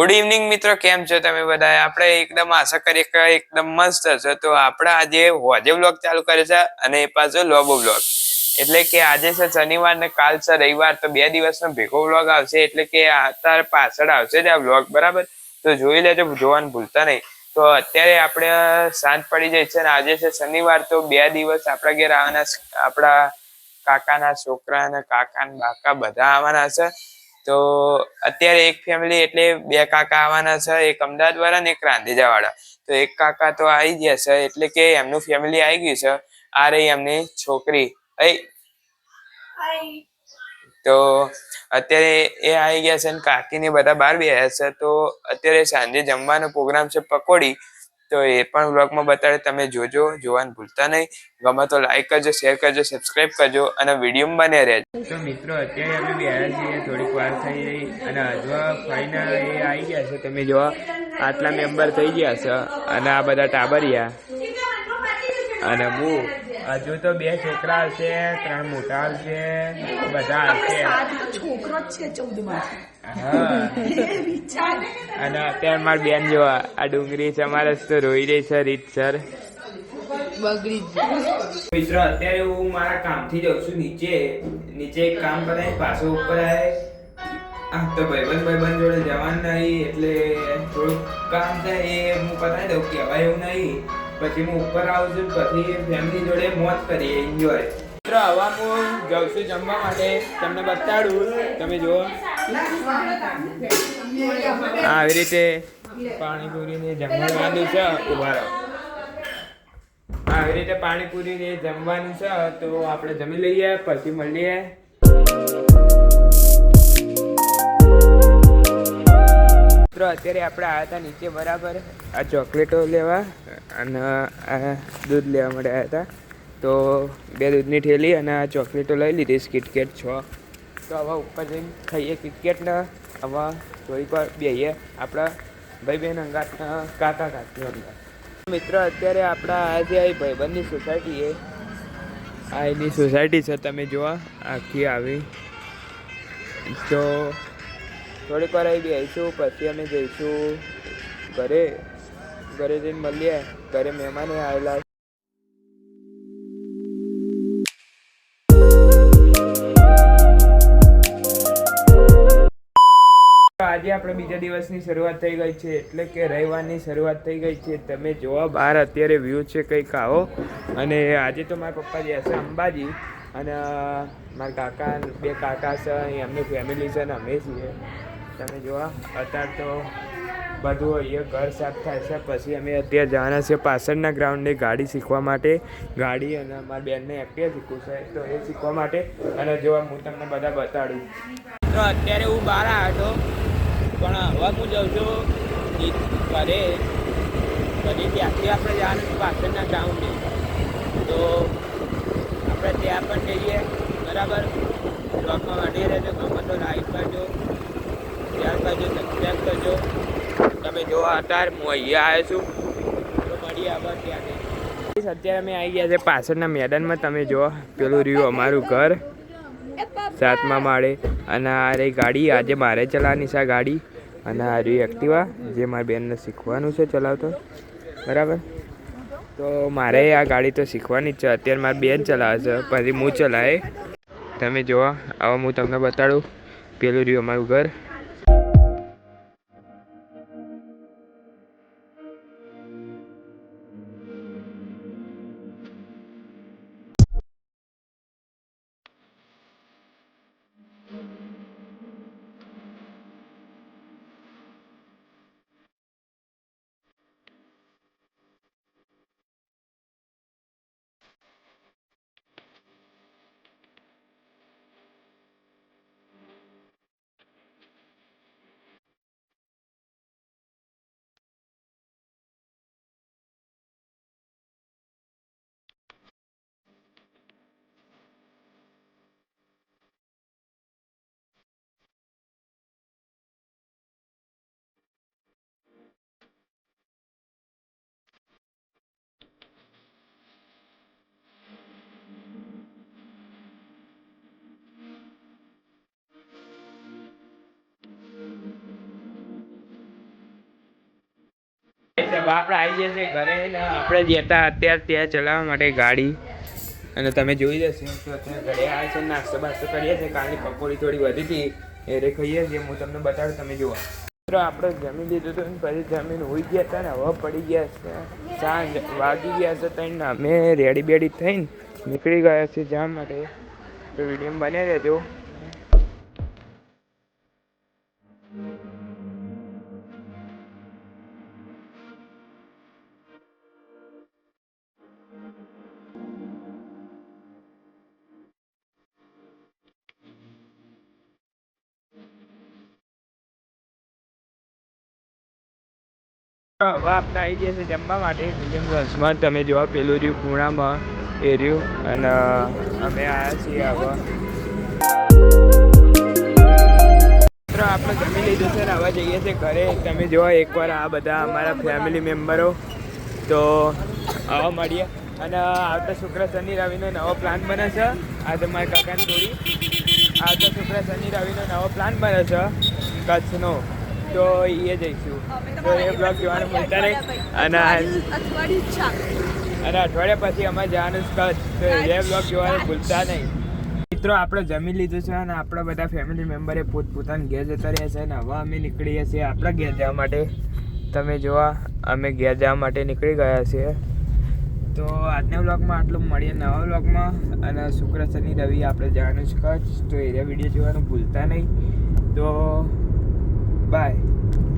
Good evening મિત્રો. કેમ છો તમે બધા આપણે એકદમ આશા કરીએ એકદમ મસ્ત હશો તો આપણે આજે હોજે બ્લોગ ચાલુ કરે છે અને એ પાછો લોબો બ્લોગ એટલે કે આજે છે શનિવાર ને કાલ છે રવિવાર. તો બે દિવસનો ભેગો બ્લોગ આવશે. એટલે કે અત્યારે પાછળ આવશે જ આ બ્લોગ બરાબર? તો જોઈ લેજો, જોવાનું ભૂલતા નહીં. તો અત્યારે આપણે સાંજ પડી જાય છે અને આજે છે શનિવાર. તો બે દિવસ આપણા ઘેર આવવાના આપણા કાકાના છોકરા અને કાકા બાકા બધા આવવાના છે. તો અત્યારે એક ફેમિલી એટલે બે કાકા આવવાના છે એક અમદાવાદ વાળા ને એક રાંધેજા વાળા. તો એક કાકા તો આવી ગયા છે એટલે કે એમનું ફેમિલી આવી ગયું છે. આ રહી એમની છોકરી. તો અત્યારે એ આવી ગયા છે કાકી કાકીને બધા બહાર બેહ્યા છે. તો અત્યારે સાંજે જમવાનો પ્રોગ્રામ છે પકોડી. તો એ પણ બ્લોગમાં બતાડે, તમે જોજો, જોવાનું ભૂલતા નહીં. ગમે તો લાઈક કરજો શેર કરજો સબસ્ક્રાઇબ કરજો અને વીડિયો બને રહેજો. તો મિત્રો, અત્યારે અમે બેહ્યા છીએ, થોડીક વાર થઈ ગઈ અને હજુ ફાઈનલ એ આવી ગયા છે, તમે જોવા આટલા મેમ્બર થઈ ગયા છે અને આ બધા ટાબરિયા. અને હું હજુ તો બે છોકરા હશે ત્રણ મોટા હશે બધા હશે. છોકરો જ છે ચૌદમાં અને અત્યારે મારી બેન જોવા આ ડુંગળી છે અમારે તો રોઈ રહી છે રીતસર બગડી મિત્રો અત્યારે હું મારા કામથી જાઉં છું નીચે. નીચે એક કામ કરાય પાછો ઉપર આવે આ તો ભાઈબંધ ભાઈબંધ જોડે જવાનું નહીં એટલે થોડુંક કામ થાય એ હું પતાવી દઉં કહેવાય એવું નહીં. પછી હું ઉપર આવું છું, પછી ફેમિલી જોડે મોજ કરીએ એન્જોય મિત્રો, હવા હું જાઉં છું જમવા માટે. તમને બતાડું. તમે જુઓ. આવી રીતે પાણીપુરીને જમવાનું છે. ઊભા રહો. આવી રીતે પાણીપુરી ને જમવાનું છે, તો આપણે જમી લઈએ, પછી મળીએ. મિત્રો, અત્યારે આપણે આવ્યા હતા નીચે બરાબર આ ચોકલેટો લેવા અને આ દૂધ લેવા માટે આવ્યા હતા. તો બે દૂધની ઠેલી અને આ ચોકલેટો લઈ લીધી કિટકેટ છ. તો હવે ઉપર જઈને ખાઈએ કિટકેટને હવે થોડીક વાર બેહીએ આપણા ભાઈ બહેન અંગાતના કાકા કાકી અંગાત મિત્રો, અત્યારે આપણા આ જે ભાઈબંધની સોસાયટી એ આ એની સોસાયટી છે, તમે જોવા, આખી આવી. તો થોડીક વાર આવી બેસીશું પછી અમે જઈશું ઘરે. ઘરે જઈને મળીએ. ઘરે મહેમાને આવેલા આજે આપણે બીજા દિવસની શરૂઆત થઈ ગઈ છે, એટલે કે રવિવારની શરૂઆત થઈ ગઈ છે. તમે જોવા, બહાર અત્યારે વ્યૂ છે કંઈક આવો. અને આજે તો મારા પપ્પા જે હશે, અંબાજી. અને મારા કાકા, બે કાકા છે એમની ફેમિલી છે અને અમે છીએ. તમે જોવા, અત્યારે તો બધું અહીંયા ઘર સાફ થાય છે. પછી અમે અત્યારે જવાના છીએ પાછળના ગ્રાઉન્ડને ગાડી શીખવા માટે. ગાડી અને અમારી બેનને એક્ટિવા શીખવું છે, તો એ શીખવા માટે. અને જોવા હું તમને બધા બતાડું. તો અત્યારે હું બહાર આવ્યો હતો, પણ હવે હું જાઉં છું ઘરે ઘરે ત્યાંથી આપણે જવાનું છે પાછળના ગ્રાઉન્ડે તો આપણે ત્યાં પણ જઈએ, બરાબર? બ્લોગમાં વાડી રહેજો ગમે તો લાઈક કરજો શેર કરજો સબસ્ક્રાઈબ કરજો. તમે જોવા અત્યારે હું અહીંયા આવ્યો છું. અત્યારે અમે આવી ગયા છે પાછળના મેદાનમાં. તમે જુઓ પેલું રહ્યું અમારું ઘર. સાતમા માળે. અને આ રહી ગાડી. આજે મારે ચલાવવાની છે ગાડી. અને આ રહી એક્ટિવા, જે મારી બેનને શીખવાનું છે ચલાવતો. બરાબર? તો મારે આ ગાડી તો શીખવાની જ છે. અત્યારે મારી બેન ચલાવે છે. પછી હું ચલાવે તમે જુઓ હવે હું તમને બતાડું. પેલું રહ્યું અમારું ઘર. આપણે આવી જશે ઘરે આપણે જતા અત્યારે ત્યાં ચલાવવા માટે ગાડી. અને તમે જોઈ જશે અત્યારે ઘરે આવે છે, નાસ્તો બાસ્તો કરીએ છીએ, કાલની પકોડી થોડી વધી હતી એ રે ખાઈએ છીએ, હું તમને બતાડું, તમે જુઓ. મિત્રો, આપણે જમી લીધું હતું પછી જમીન હોઈ ગયા હતા ને, હવા પડી ગયા છે. સાંજ વાગી ગયા છે ત્રણ, અમે રેડી બેડી થઈને નીકળી ગયા છે જવા માટે. તો વીડિયો બને રહેજો. આપણે આવી ગયા છે, જમવા માટે. મીડિયમ રસમાં તમે જોવા, પેલું રહ્યું, પૂણામાં. એ રહ્યું, અને અમે આવ્યા છીએ આવા આપણે જમી લીધું છે ને, હવે જઈએ છીએ ઘરે. તમે જોવા, એકવાર આ બધા અમારા ફેમિલી મેમ્બરો તો આવા મળીએ. અને, આવતા શુક્ર, શનિ, રવિનો નવો પ્લાન બને છે. આ તમારા કાકાને થોડી. આવતા શુક્ર, શનિ, રવિનો નવો પ્લાન બને છે. કચ્છનો. તો એ જઈશું. તો એ બ્લોગ જોવાનું ભૂલતા નહીં અને અને અઠવાડિયા પછી અમે જવાનું કચ્છ. તો એ બ્લોગ જોવાનું ભૂલતા નહીં. મિત્રો આપણે જમી લીધું છે અને આપણા બધા ફેમિલી મેમ્બરે પોતપોતાના ઘેર જતા રહ્યા છે અને હવે અમે નીકળીએ છીએ આપણા ઘેર જવા માટે. તમે જોવા અમે ઘેર જવા માટે નીકળી ગયા છીએ. તો આજના બ્લોગમાં આટલું મળીએ નવા બ્લોગમાં અને શુક્ર શનિ રવિ આપણે જવાનું છે કચ્છ. તો એ વીડિયો જોવાનું ભૂલતા નહીં. તો Bye.